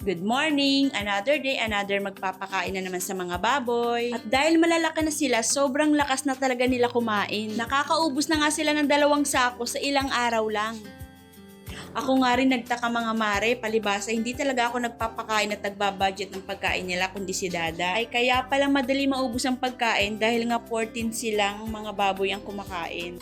Good morning! Another day, another magpapakain na naman sa mga baboy. At dahil malalaki na sila, sobrang lakas na talaga nila kumain. Nakakaubos na nga sila ng dalawang sako sa ilang araw lang. Ako nga rin nagtaka mga mare, palibasa, hindi talaga ako nagpapakain at nagbabudget ng pagkain nila kundi si Dada. Ay kaya pala madali maubos ang pagkain dahil nga 14 silang mga baboy ang kumakain.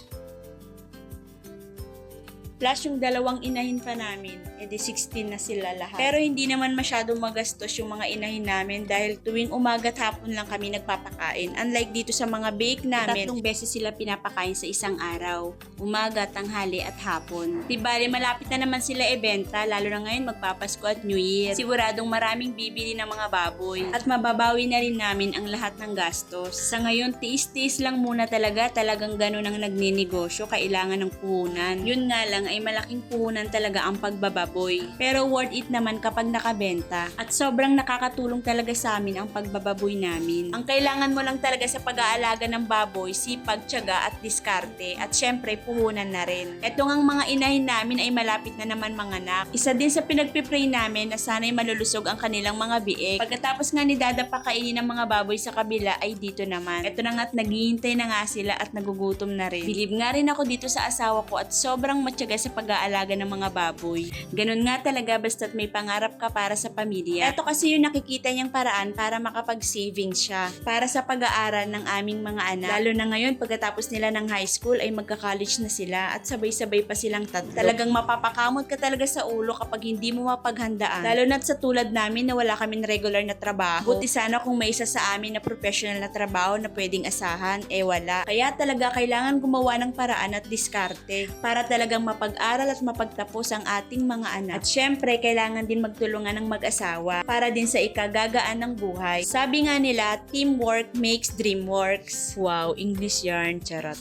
Plus yung dalawang inahin pa namin, edi 16 na sila lahat. Pero hindi naman masyado magastos yung mga inahin namin dahil tuwing umaga at hapon lang kami nagpapakain. Unlike dito sa mga bake namin, tatlong beses sila pinapakain sa isang araw. Umaga, tanghali at hapon. Di bale, malapit na naman sila ibenta, lalo na ngayon magpapasko at New Year. Siguradong maraming bibili ng mga baboy. At mababawi na rin namin ang lahat ng gastos. Sa ngayon, tiis-tiis lang muna talaga, talagang ganun ang nagninegosyo, kailangan ng puhunan. Yun nga lang ay malaking puhunan talaga ang pagbababoy. Pero worth it naman kapag nakabenta. At sobrang nakakatulong talaga sa amin ang pagbababoy namin. Ang kailangan mo lang talaga sa pag-aalaga ng baboy, sipag, tiyaga at diskarte. At syempre, puhunan na rin. Ito ngang mga inahin namin ay malapit na naman manganak. Isa din sa pinagpipray namin na sana'y malulusog ang kanilang mga biik. Pagkatapos nga ni Dada pakainin ng mga baboy sa kabila ay dito naman. Ito na nga't naghihintay na nga sila at nagugutom na rin. Bilib nga rin ako dito sa asawa ko at sobrang matyaga sa pag-aalaga ng mga baboy. Ganun nga talaga basta't may pangarap ka para sa pamilya. Ito kasi yung nakikita niyang paraan para makapag-savings siya. Para sa pag-aaral ng aming mga anak. Lalo na ngayon pagkatapos nila ng high school ay magka-college na sila at sabay-sabay pa silang tatlo. Talagang mapapakamot ka talaga sa ulo kapag hindi mo mapaghandaan. Lalo na't sa tulad namin na wala kaming regular na trabaho. Buti sana kung may isa sa amin na professional na trabaho na pwedeng asahan, eh wala. Kaya talaga kailangan gumawa ng paraan at diskarte para talagang mapag-aral at mapagtapos ang ating mga anak. At syempre, kailangan din magtulungan ng mag-asawa para din sa ikagagaan ng buhay. Sabi nga nila, teamwork makes dream works. Wow, English yarn, charot.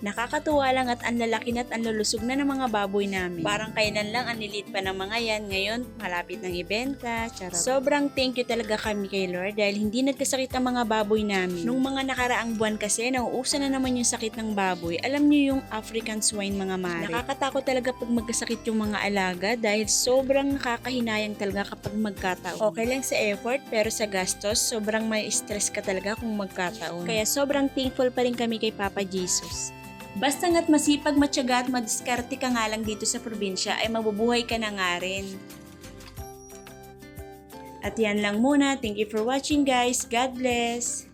Nakakatuwa lang at ang lalaki at ang lulusog na ng mga baboy namin. Parang kailan lang ang nilit pa ng mga yan. Ngayon, malapit ng ibenta. Charot. Sobrang thank you talaga kami kay Lord dahil hindi nagkasakit ang mga baboy namin. Nung mga nakaraang buwan kasi, nauusa na naman yung sakit ng baboy. Alam niyo yung African swine mga mare. Nakakatakot talaga pag magkasakit yung mga alaga dahil sobrang nakakahinayang talaga kapag magkataon. Okay lang sa effort pero sa gastos, sobrang may stress ka talaga kung magkataon. Kaya sobrang thankful pa rin kami kay Papa Jesus. Basta nga't masipag, matyaga at madiskarte ka nga lang dito sa probinsya ay mabubuhay ka na nga rin. At yan lang muna. Thank you for watching guys. God bless!